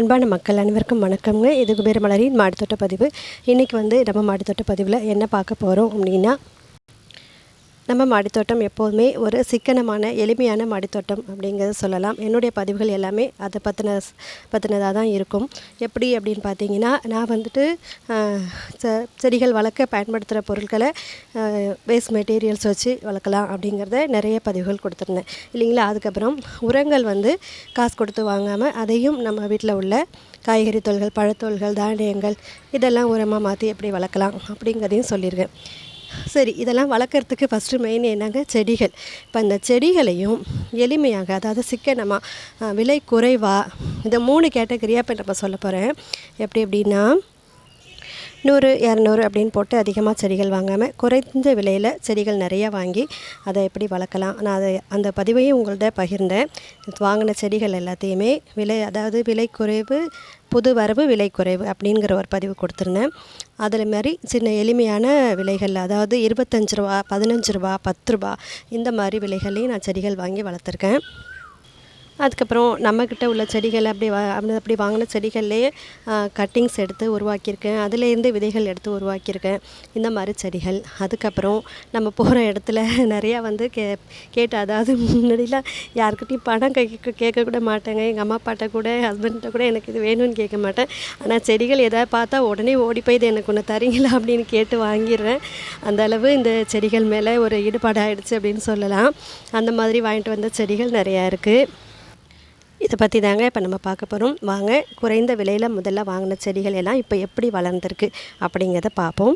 அன்பான மக்கள் அனைவருக்கும் வணக்கம்ங்க. இது குபேர மலரின் மாடித்தோட்ட பதிவு. இன்றைக்கி வந்து நம்ம மாடித்தோட்ட பதிவில் என்ன பார்க்க போகிறோம் அப்படின்னா நம்ம மாடித்தோட்டம் எப்போதுமே ஒரு சிக்கனமான எளிமையான மாடித்தோட்டம் அப்படிங்கிறத சொல்லலாம். என்னுடைய பதிவுகள் எல்லாமே அதை பற்றின பற்றினதாக தான் இருக்கும். எப்படி அப்படின்னு பார்த்தீங்கன்னா நான் வந்துட்டு செடிகள் வளர்க்க பயன்படுத்துகிற பொருட்களை வேஸ்ட் மெட்டீரியல்ஸ் வச்சு வளர்க்கலாம் அப்படிங்கிறத நிறைய பதிவுகள் கொடுத்துருந்தேன். இல்லைங்களா? அதுக்கப்புறம் உரங்கள் வந்து காசு கொடுத்து வாங்காமல் அதையும் நம்ம வீட்டில் உள்ள காய்கறி தோல்கள் பழத்தோல்கள் தானியங்கள் இதெல்லாம் உரமாக மாற்றி எப்படி வளர்க்கலாம் அப்படிங்கிறதையும் சொல்லியிருக்கேன். சரி இதெல்லாம் வளர்க்குறதுக்கு ஃபஸ்ட்டு மெயின் என்னங்க? செடிகள். இப்போ இந்த செடிகளையும் எளிமையாக அதாவது சிக்கனமாக விலை குறைவாக இந்த மூணு கேட்டகரியாக இப்போ நம்ம சொல்ல போகிறேன் எப்படி எப்படின்னா நூறு இரநூறு அப்படின்னு போட்டு அதிகமாக செடிகள் வாங்காமல் குறைந்த விலையில் செடிகள் நிறையா வாங்கி அதை எப்படி வளர்க்கலாம்? நான் அதை அந்த பதிவையும் உங்கள்கிட்ட பகிர்ந்தேன். வாங்கின செடிகள் எல்லாத்தையுமே விலை அதாவது விலை குறைவு புது வரவு விலை குறைவு அப்படிங்கிற ஒரு பதிவு கொடுத்துருந்தேன். அதில் மாதிரி சின்ன எளிமையான விலைகள் அதாவது இருபத்தஞ்சு ரூபா பதினஞ்சு ரூபா பத்து ரூபா இந்த மாதிரி விலைகளையும் நான் செடிகள் வாங்கி வளர்த்துருக்கேன். அதுக்கப்புறம் நம்மக்கிட்ட உள்ள செடிகள் அப்படி வா அப்படி அப்படி வாங்கின செடிகள்லேயே கட்டிங்ஸ் எடுத்து உருவாக்கியிருக்கேன். அதுலேருந்து விதைகள் எடுத்து உருவாக்கியிருக்கேன். இந்த மாதிரி செடிகள். அதுக்கப்புறம் நம்ம போகிற இடத்துல நிறையா வந்து கே கேட்டு அதாவது முன்னாடிலாம் யாருக்கிட்டையும் பணம் கேட்க கேட்கக்கூட மாட்டேங்க. எங்கள் அம்மா அப்பாட்ட கூட ஹஸ்பண்ட்ட கூட எனக்கு இது வேணும்னு கேட்க மாட்டேன். ஆனால் செடிகள் எதாவது பார்த்தா உடனே ஓடி போய் இது எனக்கு ஒன்று தரீங்களா அப்படின்னு கேட்டு வாங்கிடுறேன். அந்த அளவு இந்த செடிகள் மேலே ஒரு ஈடுபாடு ஆகிடுச்சு அப்படின்னு சொல்லலாம். அந்த மாதிரி வாங்கிட்டு வந்த செடிகள் நிறையா இருக்குது இதை பற்றி தாங்க இப்போ நம்ம பார்க்க போகிறோம் வாங்க குறைந்த விலையில் முதல்ல வாங்கின செடிகள் எல்லாம் இப்போ எப்படி வளர்ந்துருக்கு அப்படிங்கிறத பார்ப்போம்.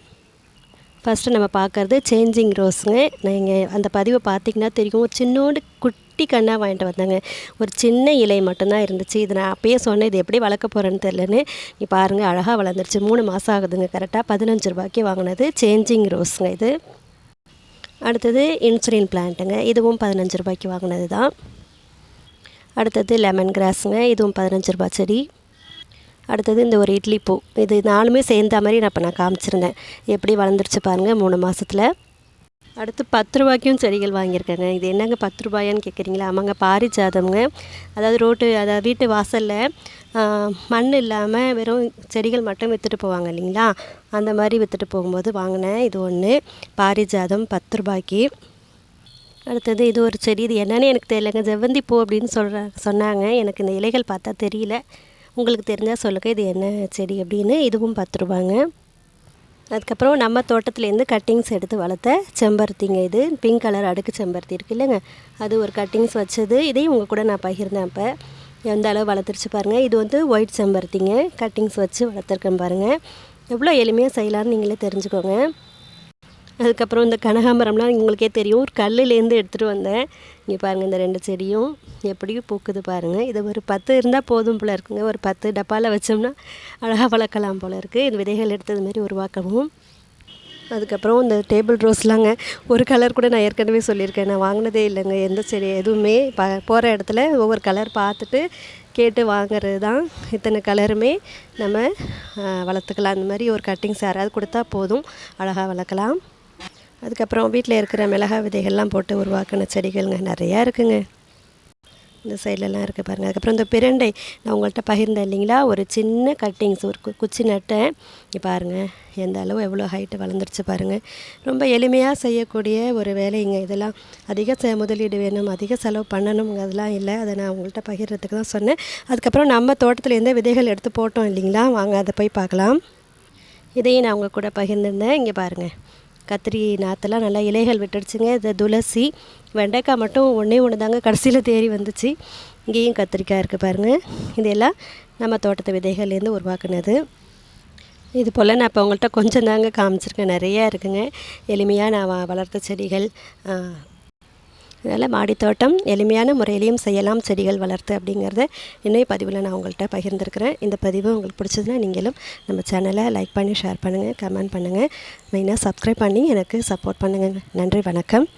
ஃபஸ்ட்டு நம்ம பார்க்குறது சேஞ்சிங் ரோஸுங்க நீங்கள் அந்த பதிவை பார்த்திங்கன்னா தெரியும். ஒரு சின்னோண்டு குட்டி கண்ணாக வாங்கிட்டு வந்தாங்க. ஒரு சின்ன இலை மட்டும்தான் இருந்துச்சு. இது நான் அப்பயே சொன்னேன் இது எப்படி வளர்க்க போகிறேன்னு தெரிலன்னு நீ பாருங்கள் அழகாக வளர்ந்துருச்சு. மூணு மாதம் ஆகுதுங்க. கரெக்டாக பதினஞ்சு ரூபாய்க்கு வாங்கினது சேஞ்சிங் ரோஸுங்க இது. அடுத்தது இன்சுலின் பிளான்ட்டுங்க இதுவும் பதினஞ்சு ரூபாய்க்கு வாங்கினது தான் அடுத்தது லெமன் கிராஸுங்க இதுவும் பதினஞ்சு ரூபாய் செடி. அடுத்தது இந்த ஒரு இட்லி பூ. இது நாலுமே சேர்ந்த மாதிரி நான் இப்போ நான் காமிச்சிருந்தேன். எப்படி வளர்ந்துருச்சு பாருங்கள் மூணு மாதத்தில் அடுத்து பத்து ரூபாய்க்கும் செடிகள் வாங்கியிருக்கேங்க. இது என்னங்க பத்து ரூபாயான்னு கேட்குறீங்களா ஆமாங்க பாரிஜாதம்ங்க. அதாவது ரோட்டு அதாவது வீட்டு வாசலில் மண் இல்லாமல் வெறும் செடிகள் மட்டும் விற்றுட்டு போவாங்க இல்லைங்களா? அந்த மாதிரி விற்றுட்டு போகும்போது வாங்கினேன். இது ஒன்று பாரிஜாதம் பத்து ரூபாய்க்கு. அடுத்தது இது ஒரு செடி இது என்னன்னு எனக்கு தெரியலங்க. செவ்வந்தி பூ அப்படின்னு சொல்கிற சொன்னாங்க. எனக்கு இந்த இலைகள் பார்த்தா தெரியல. உங்களுக்கு தெரிஞ்சால் சொல்லுங்கள் இது என்ன செடி அப்படின்னு. இதுவும் பத்து ரூபாங்க. அதுக்கப்புறம் நம்ம தோட்டத்துலேருந்து கட்டிங்ஸ் எடுத்து வளர்த்த செம்பருத்திங்க இது. பிங்க் கலர் அடுக்கு செம்பருத்தி இருக்கு இல்லைங்க. அது ஒரு கட்டிங்ஸ் வச்சது. இதையும் உங்கள் கூட நான் பகிர்ந்தேன் அப்போ. எந்த அளவு வளர்த்துருச்சு பாருங்கள் இது வந்து ஒயிட் செம்பருத்திங்க. கட்டிங்ஸ் வச்சு வளர்த்துருக்கேன் பாருங்கள் எவ்வளோ எளிமையாக செய்யலாம்னு நீங்களே தெரிஞ்சுக்கோங்க. அதுக்கப்புறம் இந்த கனகாம்பரம்லாம் உங்களுக்கே தெரியும். ஒரு கல்லுலேருந்து எடுத்துகிட்டு வந்தேன். இங்கே பாருங்கள் இந்த ரெண்டு செடியும் எப்படியும் பூக்குது பாருங்கள் இது ஒரு பத்து இருந்தால் போதும் போல் இருக்குங்க. ஒரு பத்து டப்பாவில் வச்சோம்னா அழகாக வளர்க்கலாம் போல் இருக்குது இது விதைகள் எடுத்தது மாதிரி உருவாக்கவும் அதுக்கப்புறம் இந்த டேபிள் ரோஸ்லாங்க. ஒரு கலர் கூட நான் ஏற்கனவே சொல்லியிருக்கேன். நான் வாங்கினதே இல்லைங்க. எந்த செடி எதுவுமே ப போகிற இடத்துல ஒவ்வொரு கலர் பார்த்துட்டு கேட்டு வாங்குறது தான் இத்தனை கலருமே நம்ம வளர்த்துக்கலாம். அந்த மாதிரி ஒரு கட்டிங்ஸ் யாராவது கொடுத்தா போதும். அழகாக வளர்க்கலாம். அதுக்கப்புறம் வீட்டில் இருக்கிற மிளகா விதைகள்லாம் போட்டு உருவாக்கின செடிகள்ங்க நிறையா இருக்குங்க. இந்த சைட்லலாம் இருக்குது பாருங்கள் அதுக்கப்புறம் இந்த பிரண்டை நான் உங்கள்கிட்ட பகிர்ந்தேன் இல்லைங்களா? ஒரு சின்ன கட்டிங்ஸ் ஒரு கு- குச்சி நட்டேன் இங்கே பாருங்கள் எந்த அளவு எவ்வளோ ஹைட்டு வளர்ந்துருச்சு பாருங்கள் ரொம்ப எளிமையாக செய்யக்கூடிய ஒரு வேலைங்க. இதெல்லாம் அதிக செ முதலீடு வேணும் அதிக செலவு பண்ணணுங்கிறதுலாம் இல்லை. அதை நான் உங்கள்கிட்ட பகிர்றதுக்கு தான் சொன்னேன். அதுக்கப்புறம் நம்ம தோட்டத்தில் எந்த விதைகள் எடுத்து போட்டோம் இல்லைங்களா? வாங்க அதை போய் பார்க்கலாம். இதையும் நான் உங்கள் கூட பகிர்ந்துருந்தேன். இங்கே பாருங்கள் கத்திரி நாற்றெல்லாம் நல்லா இலைகள் விட்டுடுச்சுங்க. இது துளசி வெண்டைக்காய் மட்டும் ஒன்றே ஒன்று தாங்க கடைசியில் தேறி வந்துச்சு. இங்கேயும் கத்திரிக்காய் இருக்குது பாருங்கள் இதெல்லாம் நம்ம தோட்டத்து விதைகள்லேருந்து உருவாக்குனது. இது போல் நான் இப்போ உங்கள்கிட்ட கொஞ்சம் தாங்க காமிச்சிருக்கேன். நிறையா இருக்குங்க. எளிமையாக நான் வளர்த்த செடிகள் அதனால் மாடித்தோட்டம் எளிமையான முறையிலையும் செய்யலாம் செடிகள் வளர்த்து அப்படிங்கிறத இன்னும் பதிவில் நான் உங்கள்கிட்ட பகிர்ந்துருக்கிறேன். இந்த பதிவு உங்களுக்கு பிடிச்சதுன்னா நீங்களும் நம்ம சேனலை லைக் பண்ணி ஷேர் பண்ணுங்கள் கமெண்ட் பண்ணுங்கள் மெயினாக சப்ஸ்கிரைப் பண்ணி எனக்கு சப்போர்ட் பண்ணுங்கள் நன்றி வணக்கம்.